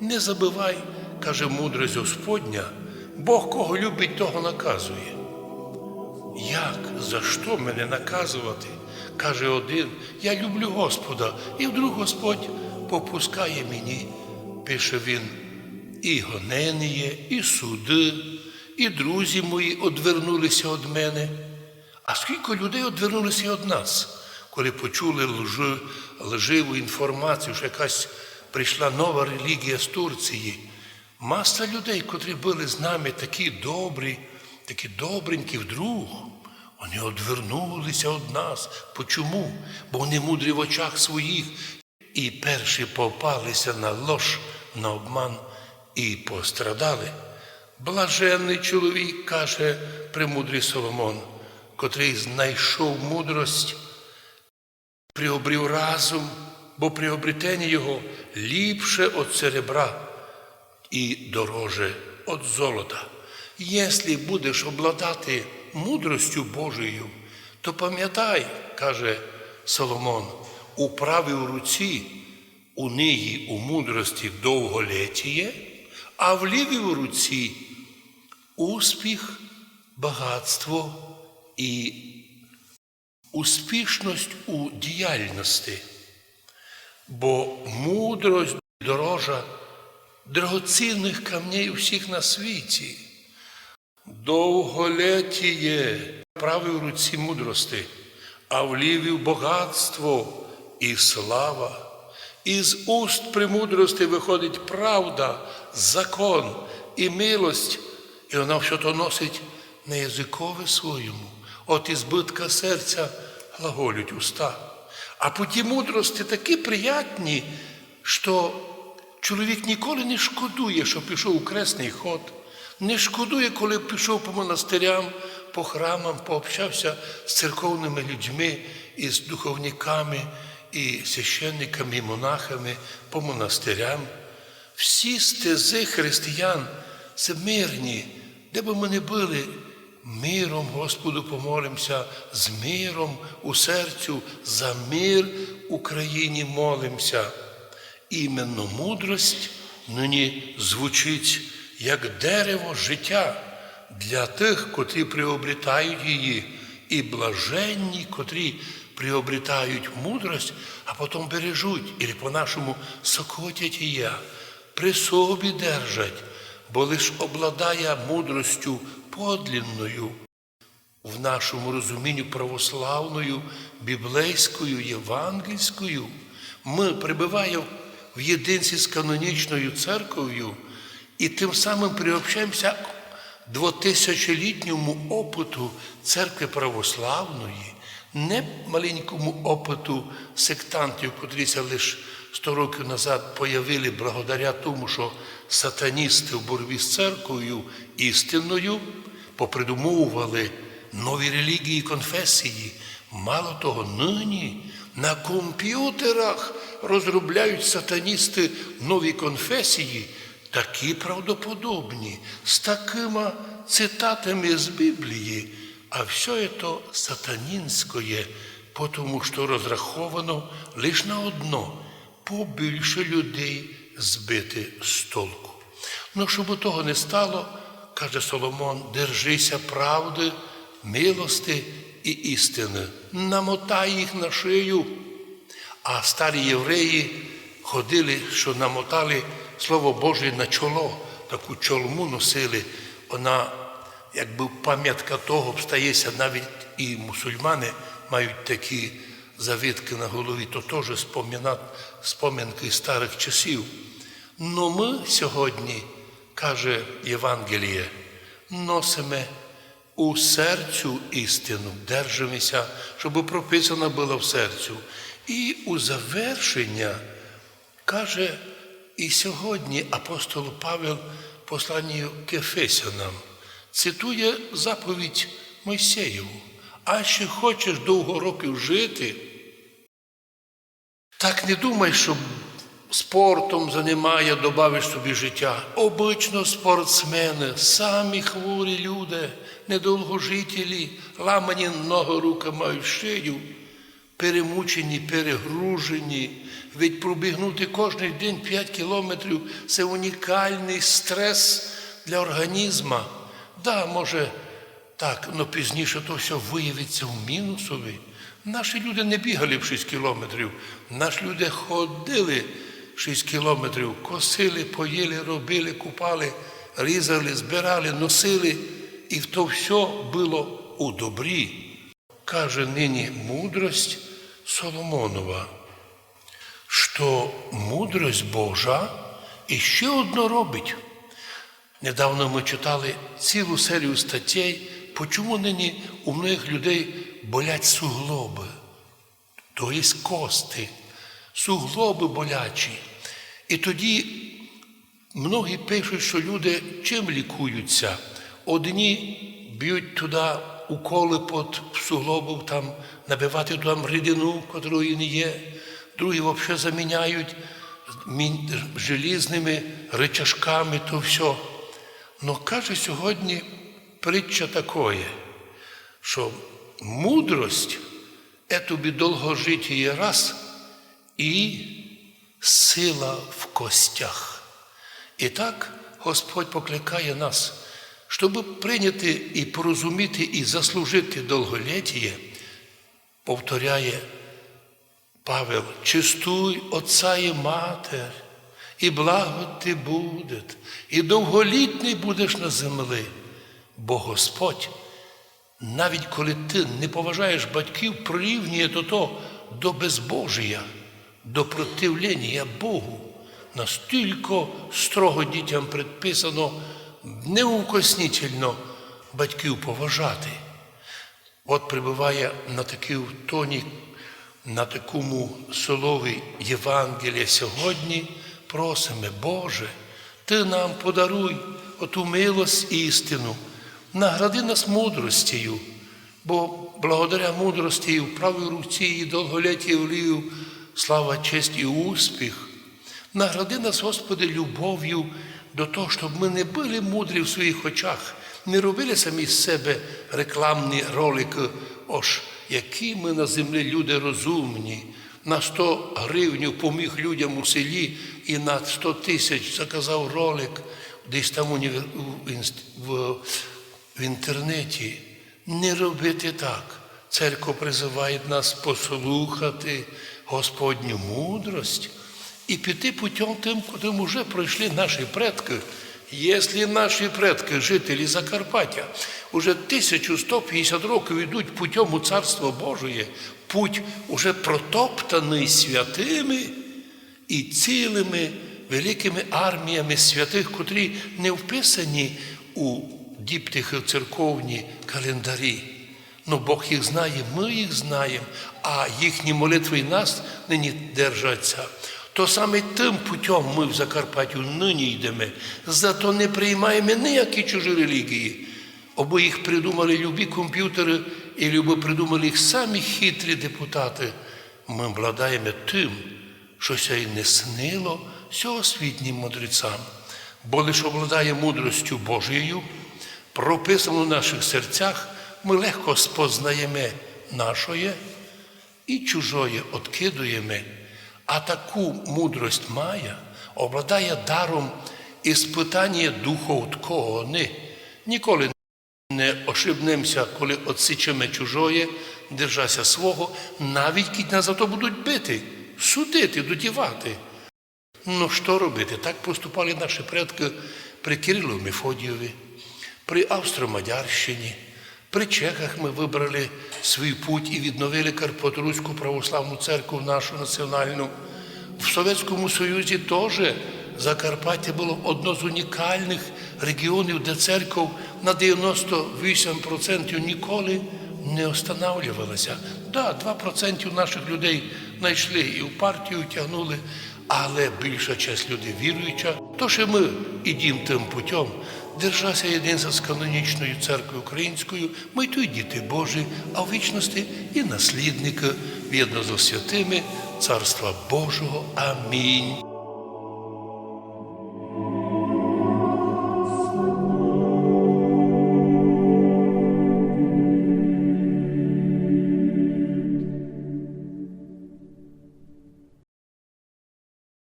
Не забивай, каже мудрость Господня, Бог кого любить, того наказує. Як? За що мене наказувати? каже один, я люблю Господа, і вдруг Господь попускає мені, пише він, і гонення, і суди, і друзі мої одвернулися від мене. А скільки людей одвернулися від нас, коли почули лжи, лживу інформацію, що якась прийшла нова релігія з Турції. Маса людей, котрі були з нами такі добрі, такі добренькі вдруг, вони одвернулися від нас. Почому? Бо вони мудрі в очах своїх і перші попалися на лож, на обман і пострадали. Блаженний чоловік, каже премудрий Соломон, котрий знайшов мудрость, приобрів разум, бо приобретення його ліпше від серебра і дороже від золота. Якщо будеш обладати мудростю Божою, то пам'ятай, каже Соломон, у правій руці у неї у мудрості довголетіє, а в лівій руці успіх, багатство і успішність у діяльності. Бо мудрость дорожа драгоцінних камней всіх на світі. Довголетіє правій руці мудрости, а в лівій багатство і слава. Із уст премудрости виходить правда, закон і милость, і вона все то носить на язикове своєму. От із збитка серця глаголють уста. А путі мудрості такі приятні, що чоловік ніколи не шкодує, що пішов у кресний ход, не шкодує, коли пішов по монастирям, по храмам, пообщався з церковними людьми і з духовниками, і священниками, і монахами по монастирям. Всі стези християн це мирні, де б ми не були, миром Господу помолимося, з миром у серцю, за мир Україні молимося. Іменно мудрость нині звучить як дерево життя для тих, котрі приобретають її, і блаженні, котрі приобретають мудрость, а потім бережуть, і по-нашому сокотять її, при собі держать, бо лиш обладає мудростю подлінною, в нашому розумінні православною, біблейською, євангельською, ми прибуваємо в єдинстві з канонічною церков'ю і тим самим приобщаємося двотисячолітньому опиту церкви православної, не маленькому опиту сектантів, котріся лише 100 років назад появили благодаря тому, що сатаністи в боротьбі з церквою істинною попридумовували нові релігії і конфесії. Мало того, нині на комп'ютерах розробляють сатаністи нові конфесії, такі правдоподобні, з такими цитатами з Біблії, а все це сатанінське, тому що розраховано лише на одно побільше людей збити з толку. Ну, щоб того не стало, каже Соломон, держися правди, милости і істини, намотай їх на шию. А старі євреї ходили, що намотали Слово Боже на чоло, таку чолму носили. Вона, якби пам'ятка того, стається навіть і мусульмани мають такі завитки на голові, то теж спомінки старих часів. Но ми сьогодні, каже Євангеліє, носимо у серцю істину, держимося, щоб прописана була в серцю. І у завершення каже і сьогодні апостол Павел посланню к Ефесянам цитує заповідь Мойсеєву. А ще хочеш довго років жити, так не думай, що спортом займає, добавиш собі життя. Обично спортсмени, самі хворі люди, недовгожителі, ламані ноги мають шию. перемучені, перегружені. Ведь пробігнути кожен день 5 кілометрів це унікальний стрес для організму. Да, може, так, але пізніше то все виявиться в мінусові. Наші люди не бігали б 6 кілометрів, наші люди ходили 6 кілометрів, косили, поїли, робили, купали, різали, збирали, носили, і то все було у добрі. Каже нині мудрость Соломонова, що мудрость Божа іще одно робить. Недавно ми читали цілу серію статей, чому нині у многих людей болять суглоби, тобто кости, суглоби болячі. І тоді многі пишуть, що люди чим лікуються. Одні б'ють туди уколи під суглобом, там, набивати там рідину, котрої не є, другі взагалі заміняють мін- желізними речашками, то все. Но каже сьогодні притча такое, що мудрость це тобі довгожиття раз і сила в костях. І так Господь покликає нас, щоб прийняти і порозуміти, і заслужити довголіття, повторяє Павел, чистуй отца і матер, і благо ти буде, і довголітний будеш на землі, бо Господь, навіть коли ти не поважаєш батьків, прирівнює до того до безбожія, до противлення Богу. Настільки строго дітям предписано неукоснительно батьків поважати. От прибуває на такий тоні, на такому солові Євангелія сьогодні, просимо, Боже, Ти нам подаруй оту милость і істину, награди нас мудростю, бо благодаря мудрості в правій руці, і довголіття влію, слава, честь і успіх. Награди нас, Господи, любов'ю до того, щоб ми не були мудрі в своїх очах, не робили самі з себе рекламні ролики, ож які ми на землі люди розумні. На 100 гривнів поміг людям у селі і на 100 тисяч заказав ролик десь там в, в інтернеті. Не робити так. Церква призиває нас послухати Господню мудрость і піти путем тим, куди вже пройшли наші предки. Якщо наші предки, жителі Закарпаття, уже 1150 років йдуть путем у Царство Божє, путь уже протоптаний святими і цілими великими арміями святих, котрі не вписані у діптихи церковні календарі. Ну, Бог їх знає, ми їх знаємо, а їхні молитви і нас нині держаться. То саме тим путем ми в Закарпаттю нині йдемо, зато не приймаємо ніякі чужі релігії. Або їх придумали любі комп'ютери, і любо придумали їх самі хитрі депутати. Ми обладаємо тим, що ся й не снило сьогосвітнім мудрецам, бо лише обладає мудростю Божою, прописано в наших серцях, ми легко спознаємо нашоє і чужоє откидуємо, а таку мудрость має, обладає даром іспитання духов ткони. Ніколи не ошибнемося, коли отсічемо чужоє, держася свого, навіть кіть нас за то будуть бити, судити, додівати. Ну що робити? Так поступали наші предки при Кирилу Мефодієві, при Австро-Мадярщині, при Чехах ми вибрали свій путь і відновили Карпотруську православну церкву нашу національну. В Совєтському Союзі теж Закарпаття було одно з унікальних регіонів, де церква на 98% ніколи не останавливалася. Да, 2% наших людей знайшли і в партію тягнули, але більша часть людей віруюча. То що ми ідім тим путем, держася єдинства з канонічною церквою українською, й діти Божі, а в вічності і наслідника в'єдно з святими Царства Божого. Амінь.